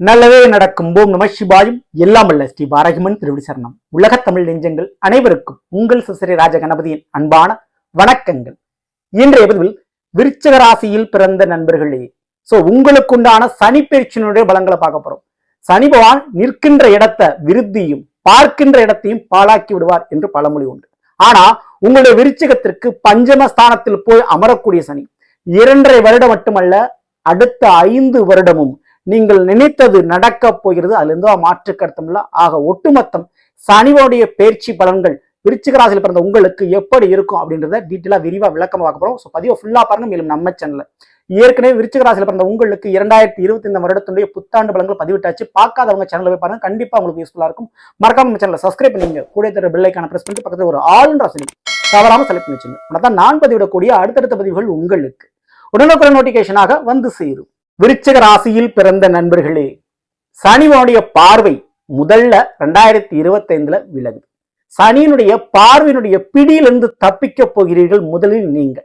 நல்லவே நடக்கும். போம் நம சிவாயும். எல்லாம் அல்ல ஸ்ரீ பாரகிமன் திருவிடி சரணம் உலகத் தமிழ் நெஞ்சங்கள் அனைவருக்கும் உங்கள் சிசிறி ராஜ கணபதியின் அன்பான வணக்கங்கள். இன்றைய பதிவில் விருச்சக ராசியில் பிறந்த நண்பர்களே சோ உங்களுக்குண்டான சனி பயிற்சியினுடைய பலங்களை பார்க்க போறோம். சனி பகவான் நிற்கின்ற இடத்தை விருத்தியும் பார்க்கின்ற இடத்தையும் பாழாக்கி விடுவார் என்று பழமொழி உண்டு. ஆனா உங்களுடைய விருச்சகத்திற்கு பஞ்சம ஸ்தானத்தில் போய் அமரக்கூடிய சனி இரண்டரை வருடம் மட்டுமல்ல அடுத்த ஐந்து வருடமும் நீங்கள் நினைத்தது நடக்க போகிறது. அதுல மாற்று கருத்தும் ஆக ஒட்டுமொத்தம் சனிவோடைய பயிற்சி பலன்கள் விருச்சிகராசியில் பிறந்த உங்களுக்கு எப்படி இருக்கும் அப்படின்றத டீட்டெயிலாக விரிவாக விளக்கமாக பார்க்க போகிறோம் ஸோ பதிவை ஃபுல்லாக பாருங்க. மேலும் நம்ம சேனலில் ஏற்கனவே விருச்சிகராசியில் பிறந்த உங்களுக்கு இரண்டாயிரத்தி இருபத்தி இந்த வருடத்துடைய புத்தாண்டு பலன்கள் பதிவிட்டாச்சு. பார்க்காதவங்க சேனலில் போய் பாருங்க. கண்டிப்பாக உங்களுக்கு யூஸ்ஃபுல்லாக இருக்கும். மறக்காம நம்ம சேனலை சப்ஸ்கிரைப் பண்ணுங்க கூட தர பில்லைக்கான பிரஸ் பண்ணிட்டு பக்கத்தில் ஒரு ஆளுன்ற சொல்லி தவறாமல் செலக்ட் பண்ணி வச்சுங்க தான் நான் பதிவிடக்கூடிய அடுத்தடுத்த பதிவுகள் உங்களுக்கு. உடனுக்குடன் நோட்டிஃபிகேஷனாக வந்து சேரும். விருச்சிக ராசியில் பிறந்த நண்பர்களே சனிவனுடைய பார்வை முதல்ல ரெண்டாயிரத்தி இருபத்தி ஐந்துல சனியினுடைய பார்வையினுடைய பிடியிலிருந்து தப்பிக்க போகிறீர்கள் முதலில் நீங்க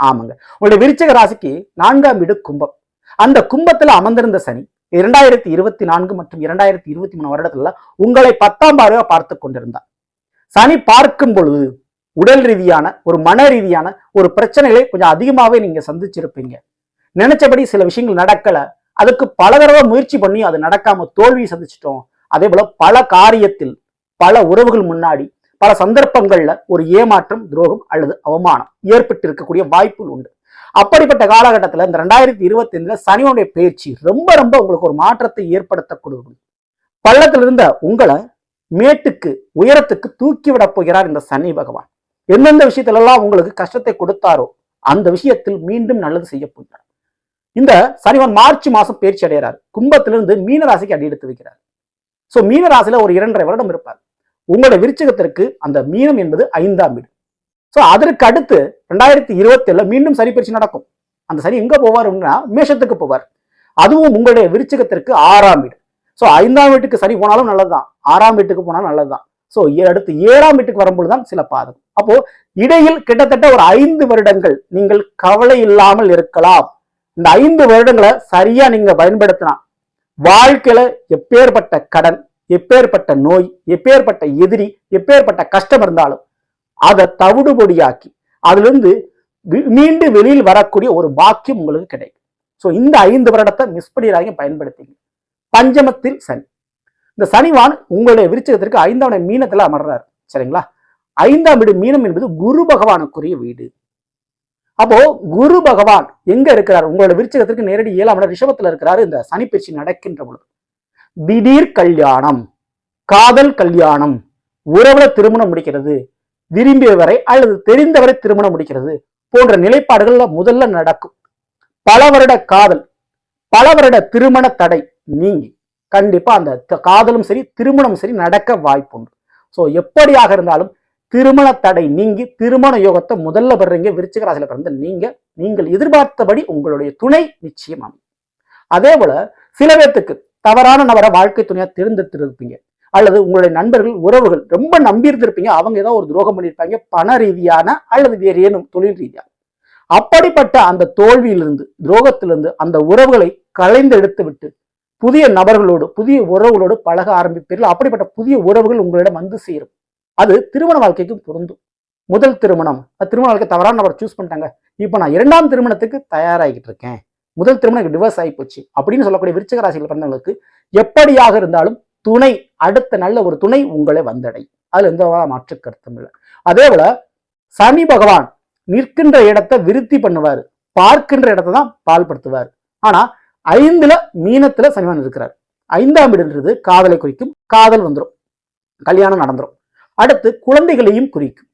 ஆமாங்க. உங்களுடைய விருச்சிக ராசிக்கு நான்காம் வீடு கும்பம். அந்த கும்பத்துல அமர்ந்திருந்த சனி இரண்டாயிரத்தி இருபத்தி நான்கு மற்றும் இரண்டாயிரத்தி இருபத்தி மூணு வருடத்துல உங்களை பத்தாம் பார்வையா பார்த்து கொண்டிருந்தார் சனி பார்க்கும் பொழுது உடல் ரீதியான ஒரு மன ரீதியான ஒரு பிரச்சனைகளை கொஞ்சம் அதிகமாவே நீங்க சந்திச்சிருப்பீங்க. நினைச்சபடி சில விஷயங்கள் நடக்கல. அதுக்கு பல தடவை முயற்சி பண்ணி அது நடக்காம தோல்வி சந்திச்சிட்டோம். அதே போல பல காரியத்தில் பல உறவுகள் முன்னாடி பல சந்தர்ப்பங்கள்ல ஒரு ஏமாற்றம் துரோகம் அல்லது அவமானம் ஏற்பட்டு இருக்கக்கூடிய வாய்ப்புகள் உண்டு. அப்படிப்பட்ட காலகட்டத்துல இந்த ரெண்டாயிரத்தி இருபத்தி ஐந்துல சனியோடைய பயிற்சி ரொம்ப ரொம்ப உங்களுக்கு ஒரு மாற்றத்தை ஏற்படுத்தக்கூடிய பள்ளத்தில் இருந்த உங்களை மேட்டுக்கு உயரத்துக்கு தூக்கி விட போகிறார் இந்த சனி பகவான். எந்தெந்த விஷயத்துல எல்லாம் உங்களுக்கு கஷ்டத்தை கொடுத்தாரோ அந்த விஷயத்தில் மீண்டும் நல்லது செய்ய போகிறார். இந்த சனிவன் மார்ச் மாசம் பயிற்சி அடைகிறார். கும்பத்திலிருந்து மீனராசிக்கு அடி எடுத்து வைக்கிறார். சோ மீனராசியில ஒரு இரண்டரை வருடம் இருப்பார். உங்களுடைய விருச்சகத்திற்கு அந்த மீனம் என்பது ஐந்தாம் வீடு. சோ அதற்கு அடுத்து ரெண்டாயிரத்தி இருபத்தி ஏழுல மீண்டும் சனி பயிற்சி நடக்கும். அந்த சனி எங்க போவாருன்னா மேஷத்துக்கு போவார். அதுவும் உங்களுடைய விருச்சகத்திற்கு ஆறாம் வீடு. சோ ஐந்தாம் வீட்டுக்கு சனி போனாலும் நல்லதுதான். ஆறாம் வீட்டுக்கு போனாலும் நல்லதுதான். சோ அடுத்து ஏழாம் வீட்டுக்கு வரும்பொழுது தான் சில பாதகம். அப்போ இடையில் கிட்டத்தட்ட ஒரு ஐந்து வருடங்கள் நீங்கள் கவலை இல்லாமல் இருக்கலாம். இந்த ஐந்து வருடங்களை சரியா நீங்க பயன்படுத்தினா வாழ்க்கையில எப்பேற்பட்ட கடன் எப்பேற்பட்ட நோய் எப்பேற்பட்ட எதிரி எப்பேற்பட்ட கஷ்டம் இருந்தாலும் அதை தவிடுபொடியாக்கி அதுல இருந்து வெளியில் வரக்கூடிய ஒரு பாக்கியம் உங்களுக்கு கிடைக்கும். சோ இந்த ஐந்து வருடத்தை மிஸ் பண்ணிடாங்க பயன்படுத்திங்க. பஞ்சமத்தில் சனி. இந்த சனிவான் உங்களுடைய விருச்சகத்திற்கு ஐந்தாம் மீனத்தில் மீனத்துல அமர்றாரு. சரிங்களா? ஐந்தாம் வீடு மீனம் என்பது குரு பகவானுக்குரிய வீடு. அப்போ குரு பகவான் எங்க இருக்கிறார்? உங்களோட விருச்சகத்திற்கு நேரடி ஏழாம் இடம் ரிஷபத்துல இருக்கிறாரு. இந்த சனிப்பயிற்சி நடக்கின்ற பொழுது. திடீர் கல்யாணம் காதல் கல்யாணம் உறவுல திருமணம் முடிக்கிறது விரும்பியவரை அல்லது தெரிந்தவரை திருமணம் முடிக்கிறது போன்ற நிலைப்பாடுகள்ல முதல்ல நடக்கும். பல வருட காதல் பல வருட திருமண தடை நீங்கி கண்டிப்பா அந்த காதலும் சரி திருமணம் சரி நடக்க வாய்ப்புண்டு. சோ எப்படியாக இருந்தாலும் திருமண தடை நீங்கி திருமண யோகத்தை முதல்ல வர்றீங்க விருச்சிக ராசியில பிறந்த நீங்க நீங்கள் எதிர்பார்த்தபடி உங்களுடைய துணை நிச்சயம் அமையும் அதே போல சில பேர்த்துக்கு தவறான நபரை வாழ்க்கை துணையா தேர்ந்தெடுத்திருப்பீங்க. அல்லது உங்களுடைய நண்பர்கள் உறவுகள் ரொம்ப நம்பி இருந்திருப்பீங்க அவங்க ஏதோ ஒரு துரோகம் பண்ணியிருப்பாங்க பண ரீதியான அல்லது வேறு ஏனும் தொழில் ரீதியா அப்படிப்பட்ட அந்த தோல்வியிலிருந்து துரோகத்திலிருந்து அந்த உறவுகளை களைந்து எடுத்து விட்டு புதிய நபர்களோடு புதிய உறவுகளோடு பழக ஆரம்பிப்பீர்கள். அப்படிப்பட்ட புதிய உறவுகள் உங்களிடம் வந்து சேரும். அது திருமண வாழ்க்கைக்கும் பொருந்தும். முதல் திருமணம். அது திருமண வாழ்க்கை தவறான நபர் சூஸ் பண்ணிட்டாங்க. இப்போ நான் இரண்டாம் திருமணத்துக்கு தயாராகிட்டு இருக்கேன். முதல் திருமணம் டிவர்ஸ் ஆகி போச்சு அப்படின்னு சொல்லக்கூடிய விருச்சிக ராசியில் பிறந்தவங்களுக்கு எப்படியாக இருந்தாலும் துணை அடுத்த நல்ல ஒரு துணை உங்களை வந்தடை. அதுல எந்த மாற்று கருத்தும் இல்லை. அதே போல சனி பகவான் நிற்கின்ற இடத்தை விருத்தி பண்ணுவார். பார்க்கின்ற இடத்தை தான் பால்படுத்துவார். ஆனா ஐந்துல மீனத்துல சனிவான் இருக்கிறார். ஐந்தாம் வீடுன்றது காதலை குறிக்கும் காதல் வந்துடும் கல்யாணம் நடந்துரும். அடுத்து குழந்தைகளையும் குறிக்கும்.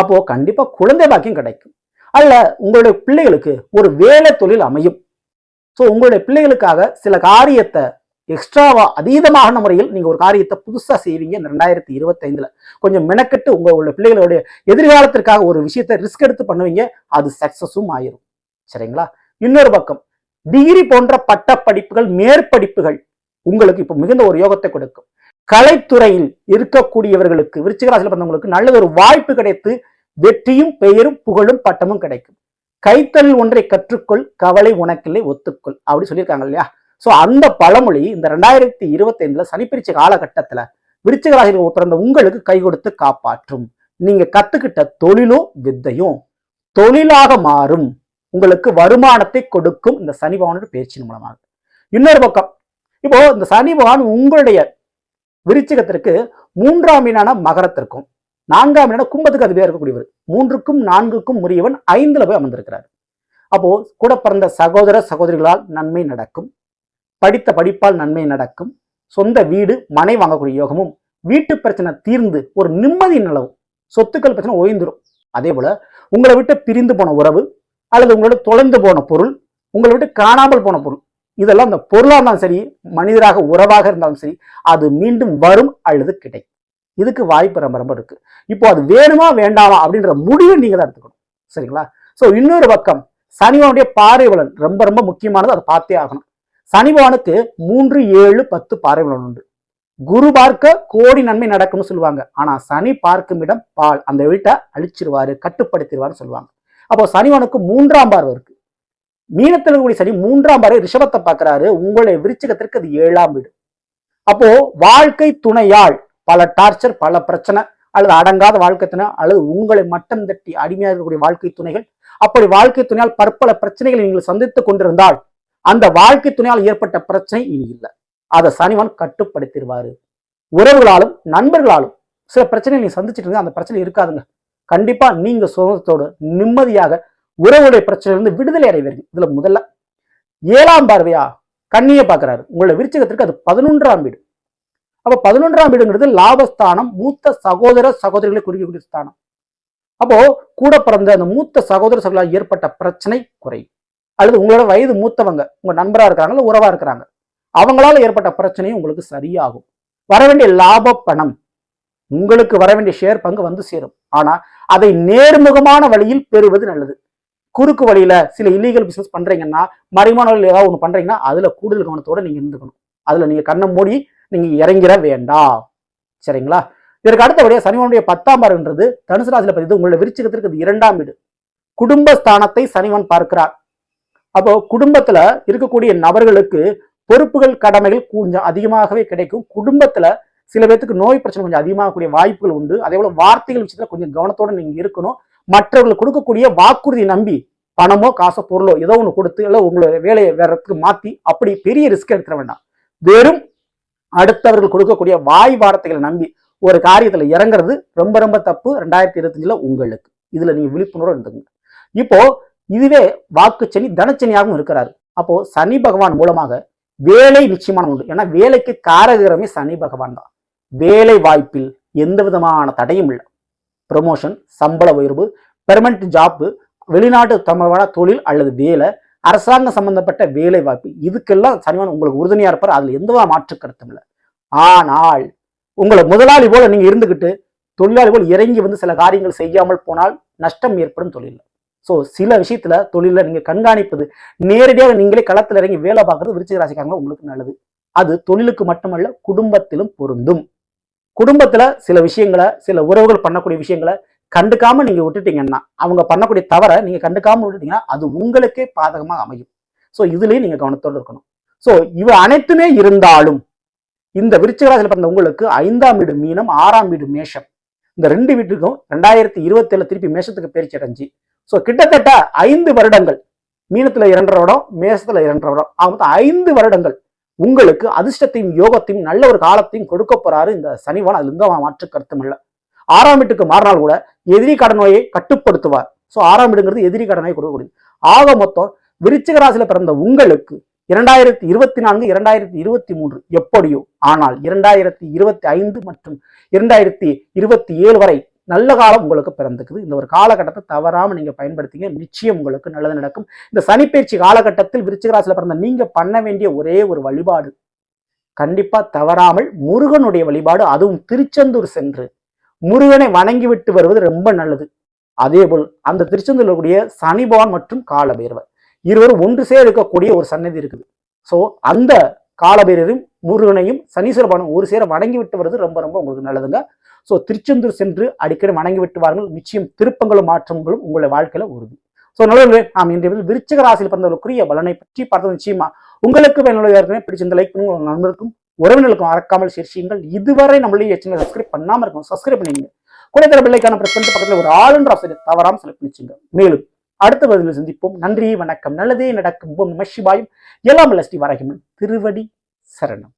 அப்போ கண்டிப்பா குழந்தை பாக்கியம் கிடைக்கும். அல்ல உங்களுடைய பிள்ளைகளுக்கு ஒரு வேலை தொழில் அமையும். ஸோ உங்களுடைய பிள்ளைகளுக்காக சில காரியத்தை எக்ஸ்ட்ராவா அதீதமான முறையில் நீங்க ஒரு காரியத்தை புதுசா செய்வீங்க. இந்த ரெண்டாயிரத்தி இருபத்தைந்துல கொஞ்சம் மெனக்கெட்டு உங்க உள்ள பிள்ளைகளுடைய எதிர்காலத்திற்காக ஒரு விஷயத்தை ரிஸ்க் எடுத்து பண்ணுவீங்க. அது சக்சஸும் ஆயிரும். சரிங்களா? இன்னொரு பக்கம் டிகிரி போன்ற பட்ட படிப்புகள் மேற்படிப்புகள் உங்களுக்கு இப்போ மிகுந்த ஒரு யோகத்தை கொடுக்கும். கலைத்துறையில் இருக்கக்கூடியவர்களுக்கு விருச்சிகராசியில் பிறந்தவங்களுக்கு நல்ல ஒரு வாய்ப்பு கிடைத்து வெற்றியும் பெயரும் புகழும் பட்டமும் கிடைக்கும். கைத்தழில் ஒன்றை கற்றுக்கொள் கவலை உனக்கில்லை ஒத்துக்கொள் அப்படி சொல்லியிருக்காங்க இல்லையா? ஸோ அந்த பழமொழி இந்த ரெண்டாயிரத்தி இருபத்தி ஐந்துல சனிப்பிரிச்ச காலகட்டத்துல விருச்சிக ராசியில் பிறந்த உங்களுக்கு கை கொடுத்து காப்பாற்றும். நீங்க கத்துக்கிட்ட தொழிலும் வித்தையும் தொழிலாக மாறும். உங்களுக்கு வருமானத்தை கொடுக்கும் இந்த சனி பகவானோட பேச்சின் மூலமாக. இன்னொரு பக்கம் இப்போ இந்த சனி பகவான் உங்களுடைய விருச்சிகத்திற்கு மூன்றாம் மீனான மகரத்திற்கும் நான்காம் மீனான கும்பத்துக்கு அதுவே இருக்கக்கூடியவர். மூன்றுக்கும் நான்குக்கும் உரியவன் ஐந்துல போய் அமர்ந்திருக்கிறார். அப்போ கூட பிறந்த சகோதர சகோதரிகளால் நன்மை நடக்கும். படித்த படிப்பால் நன்மை நடக்கும். சொந்த வீடு மனை வாங்கக்கூடிய யோகமும் வீட்டு பிரச்சனை தீர்ந்து ஒரு நிம்மதி நிலவும். சொத்துக்கள் பிரச்சனை ஓய்ந்துடும் அதே போல உங்களை விட்டு பிரிந்து போன உறவு அல்லது உங்களோட தொலைந்து போன பொருள் உங்களை விட்டு காணாமல் போன பொருள் இதெல்லாம் அந்த பொருளாக இருந்தாலும் சரி மனிதராக உறவாக இருந்தாலும் சரி அது மீண்டும் வரும் அல்லது கிடைக்கும். இதுக்கு வாய்ப்பு ரொம்ப ரொம்ப இருக்கு. இப்போ அது வேணுமா வேண்டாமா அப்படின்ற முடிவை நீங்க தான் எடுத்துக்கணும். சரிங்களா? ஸோ இன்னொரு பக்கம் சனிவனுடைய பாறை பலன் ரொம்ப ரொம்ப முக்கியமானது அதை பார்த்தே ஆகணும். சனிபவனுக்கு மூன்று ஏழு பத்து பாறை பலன் உண்டு. குரு பார்க்க கோடி நன்மை நடக்கும்னு சொல்லுவாங்க. ஆனா சனி பார்க்கும் இடம் பால். அந்த வீட்டை அழிச்சிருவாரு கட்டுப்படுத்திடுவாருன்னு சொல்லுவாங்க. அப்போ சனிவனுக்கு மூன்றாம் பார்வை இருக்கு. மீனத்தில் இருக்கக்கூடிய சனி மூன்றாம் வரை ரிஷபத்தை பார்க்கிறாரு. உங்களுடைய விருச்சிகத்திற்கு அது ஏழாம் வீடு. அப்போ வாழ்க்கை துணையால் பல டார்ச்சர் பல பிரச்சனை அல்லது அடங்காத வாழ்க்கை துணை அல்லது உங்களை மட்டம் தட்டி அடிமையாக இருக்கக்கூடிய வாழ்க்கை துணைகள் அப்படி வாழ்க்கை துணையால் பற்பல பிரச்சனைகளை நீங்கள் சந்தித்துக் கொண்டிருந்தால் அந்த வாழ்க்கை துணையால் ஏற்பட்ட பிரச்சனை இனி இல்லை. அதை சனிவன் கட்டுப்படுத்திடுவாரு. உறவுகளாலும் நண்பர்களாலும் சில பிரச்சனைகள் நீங்க சந்திச்சிட்டு இருந்தா அந்த பிரச்சனை இருக்காதுங்க. கண்டிப்பா நீங்க சுதந்திரத்தோடு நிம்மதியாக உறவுடைய பிரச்சனையிலிருந்து விடுதலை அடைவீர்கள். இதுல முதல்ல ஏழாம் பார்வையா? கண்ணியை பார்க்கிறாரு. உங்களோட விருச்சகத்திற்கு அது பதினொன்றாம் வீடு. அப்ப பதினொன்றாம் வீடுங்கிறது லாபஸ்தானம் மூத்த சகோதர சகோதரிகளை குறிக்கக்கூடிய ஸ்தானம். அப்போ கூட பிறந்த அந்த மூத்த சகோதர சகோதரால் ஏற்பட்ட பிரச்சனை குறையும் அல்லது உங்களோட வயது மூத்தவங்க உங்க நண்பரா இருக்கிறாங்களா உறவா இருக்கிறாங்க அவங்களால ஏற்பட்ட பிரச்சனையும் உங்களுக்கு சரியாகும். வர வேண்டிய லாப பணம் உங்களுக்கு வர வேண்டிய ஷேர் பங்கு வந்து சேரும். ஆனா அதை நேர்முகமான வழியில் பெறுவது நல்லது. குறுக்கு வழியில சில இல்லீகல் பிசினஸ் பண்றீங்கன்னா மறைமான வழியில் ஏதாவது ஒன்று பண்றீங்கன்னா அதுல கூடுதல் கவனத்தோட நீங்க இருந்துக்கணும். அதுல நீங்க கண்ணை மூடி நீங்க இறங்கிட வேண்டாம். சரிங்களா? இதற்கு அடுத்தபடியா சனிவனுடைய பத்தாம் பார்வைன்றது தனுசு ராசியில பதிவு உங்களோட விருச்சிகத்திற்கு இது இரண்டாம் வீடு. குடும்பஸ்தானத்தை சனிவன் பார்க்கிறார். அப்போ குடும்பத்துல இருக்கக்கூடிய நபர்களுக்கு பொறுப்புகள் கடமைகள் கொஞ்சம் அதிகமாகவே கிடைக்கும். குடும்பத்துல சில பேர்த்துக்கு நோய் பிரச்சனை கொஞ்சம் அதிகமாகக்கூடிய வாய்ப்புகள் உண்டு. அதே போல வார்த்தைகள் விஷயத்துல கொஞ்சம் கவனத்தோட நீங்க இருக்கணும். மற்றவர்களுக்கு கொடுக்கக்கூடிய வாக்குறுதி நம்பி பணமோ காசோ பொருளோ ஏதோ ஒன்று கொடுத்து இல்லை உங்களோட வேலையை வேற மாற்றி மாத்தி அப்படி பெரிய ரிஸ்க் எடுத்துட வேண்டாம். வெறும் அடுத்தவர்கள் கொடுக்கக்கூடிய வாய் வார்த்தைகளை நம்பி ஒரு காரியத்துல இறங்குறது ரொம்ப ரொம்ப தப்பு. ரெண்டாயிரத்தி இருபத்தஞ்சில் உங்களுக்கு. இதுல நீங்கள் விழிப்புணர்வு இருந்துங்க இப்போ இதுவே வாக்குச்சனி தனச்சனியாகவும் இருக்கிறாரு. அப்போ சனி பகவான் மூலமாக வேலை நிச்சயமான உண்டு. ஏன்னா வேலைக்கு காரகிரமே சனி பகவான் தான். வேலை வாய்ப்பில் எந்த விதமான தடையும் இல்லை. ப்ரொமோஷன் சம்பள உயர்வு பெர்மனன்ட் ஜாப்பு வெளிநாட்டு தமிழான தொழில் அல்லது வேலை அரசாங்கம் சம்பந்தப்பட்ட வேலை வாய்ப்பு இதுக்கெல்லாம் சனிவன் உங்களுக்கு உறுதுணையாக இருப்பார். அதில் எந்த மாற்று கருத்தும் இல்லை. ஆனால் உங்களை முதலாளி போல நீங்கள் இருந்துக்கிட்டு தொழிலாளி போல் இறங்கி வந்து சில காரியங்கள் செய்யாமல் போனால் நஷ்டம் ஏற்படும் தொழில் ஸோ சில விஷயத்துல தொழிலில் நீங்கள் கண்காணிப்பது நேரடியாக நீங்களே களத்தில் இறங்கி வேலை பார்க்கறது விருச்சிக ராசிக்காரங்க உங்களுக்கு நல்லது. அது தொழிலுக்கு மட்டுமல்ல குடும்பத்திலும் பொருந்தும். குடும்பத்துல சில விஷயங்களை சில உறவுகள் பண்ணக்கூடிய விஷயங்களை கண்டுக்காம நீங்க விட்டுட்டீங்கன்னா அவங்க பண்ணக்கூடிய தவறை நீங்க கண்டுக்காம விட்டுட்டீங்கன்னா அது உங்களுக்கே பாதகமாக அமையும். ஸோ இதுலயும் நீங்க கவனத்தோடு இருக்கணும். ஸோ இவை அனைத்துமே இருந்தாலும் இந்த விருச்சிகராசியில் பிறந்த உங்களுக்கு ஐந்தாம் வீடு மீனம் ஆறாம் வீடு மேஷம். இந்த ரெண்டு வீட்டுக்கும் ரெண்டாயிரத்தி இருபத்தி ஏழு திருப்பி மேஷத்துக்கு பயிற்சி அடைஞ்சு ஸோ கிட்டத்தட்ட ஐந்து வருடங்கள் மீனத்துல இரண்டரை வருடம் மேஷத்துல இரண்டரை வருடம் ஆக மொத்தம் ஐந்து வருடங்கள் உங்களுக்கு அதிர்ஷ்டத்தையும் யோகத்தையும் நல்ல ஒரு காலத்தையும் கொடுக்க போறாரு இந்த சனிவான் அதுல இருந்து மாற்று கருத்தும் இல்லை. ஆறாம் வீட்டுக்கு மாறினால் கூட எதிரி கடன் நோயை கட்டுப்படுத்துவார். ஸோ ஆறாம் வீடுங்கிறது எதிரி கடனை கொடுக்கக்கூடியது. ஆக மொத்தம் விருச்சிக ராசியில பிறந்த உங்களுக்கு இரண்டாயிரத்தி இருபத்தி நான்கு இரண்டாயிரத்தி இருபத்தி மூன்று எப்படியோ ஆனால் இரண்டாயிரத்தி இருபத்தி ஐந்து மற்றும் இரண்டாயிரத்தி இருபத்தி ஏழு வரை நல்ல காலம் உங்களுக்கு பிறந்துக்குது இந்த ஒரு காலகட்டத்தை தவறாமல் நீங்க பயன்படுத்திங்க. நிச்சயம் உங்களுக்கு நல்லது நடக்கும். இந்த சனிப்பயிற்சி காலகட்டத்தில் விருச்சிகராசியில் பிறந்த நீங்க பண்ண வேண்டிய ஒரே ஒரு வழிபாடு. கண்டிப்பா தவறாமல் முருகனுடைய வழிபாடு அதுவும் திருச்செந்தூர் சென்று முருகனை வணங்கி விட்டு வருவது ரொம்ப நல்லது. அதேபோல் அந்த திருச்செந்தூரில் கூடிய சனிபவான் மற்றும் காலபைரவர். இருவரும் ஒன்று சேர இருக்கக்கூடிய ஒரு சன்னதி இருக்குது. ஸோ அந்த காலபைரவரும் முருகனையும் சனீஸ்வரபானும் ஒரு சேர வணங்கி விட்டு வருது ரொம்ப ரொம்ப உங்களுக்கு நல்லதுங்க. ஸோ திருச்செந்தூர் சென்று அடிக்கடி வணங்கி விட்டு வாருங்கள். நிச்சயம் திருப்பங்களும் மாற்றங்களும் உங்களுடைய வாழ்க்கையில உறுதி. ஸோ நல்லவர்களே நாம் இன்றைய விருச்சக ராசியில் பிறந்தவர்களுக்குரிய பலனை பற்றி பார்த்தது நிச்சயமா. உங்களுக்கு பயனுள்ள ஏற்கனவே பிடிச்சிருந்த லைக் பண்ணுங்க. உங்கள் நண்பருக்கும் உறவினர்களுக்கும் மறக்காமல் ஷேர் இதுவரை நம்மளுடைய சேனல் சப்ஸ்கிரைப் பண்ணாமல் இருக்கும் சப்ஸ்கிரைப் பண்ணிங்க கூட தர பிள்ளைக்கான பிரஸ் பண்ணிட்டு பக்கத்தில் ஒரு ஆளுன்ற ஆசிரியர் தவறாம செலக்ட் பண்ணிச்சுங்க மேலும் அடுத்த பதிலில் சந்திப்போம். நன்றி வணக்கம். நல்லதே நடக்கும். ஓம் நம சிவாயும். எல்லாம் லஸ்டி வரகிமன் திருவடி சரணம்.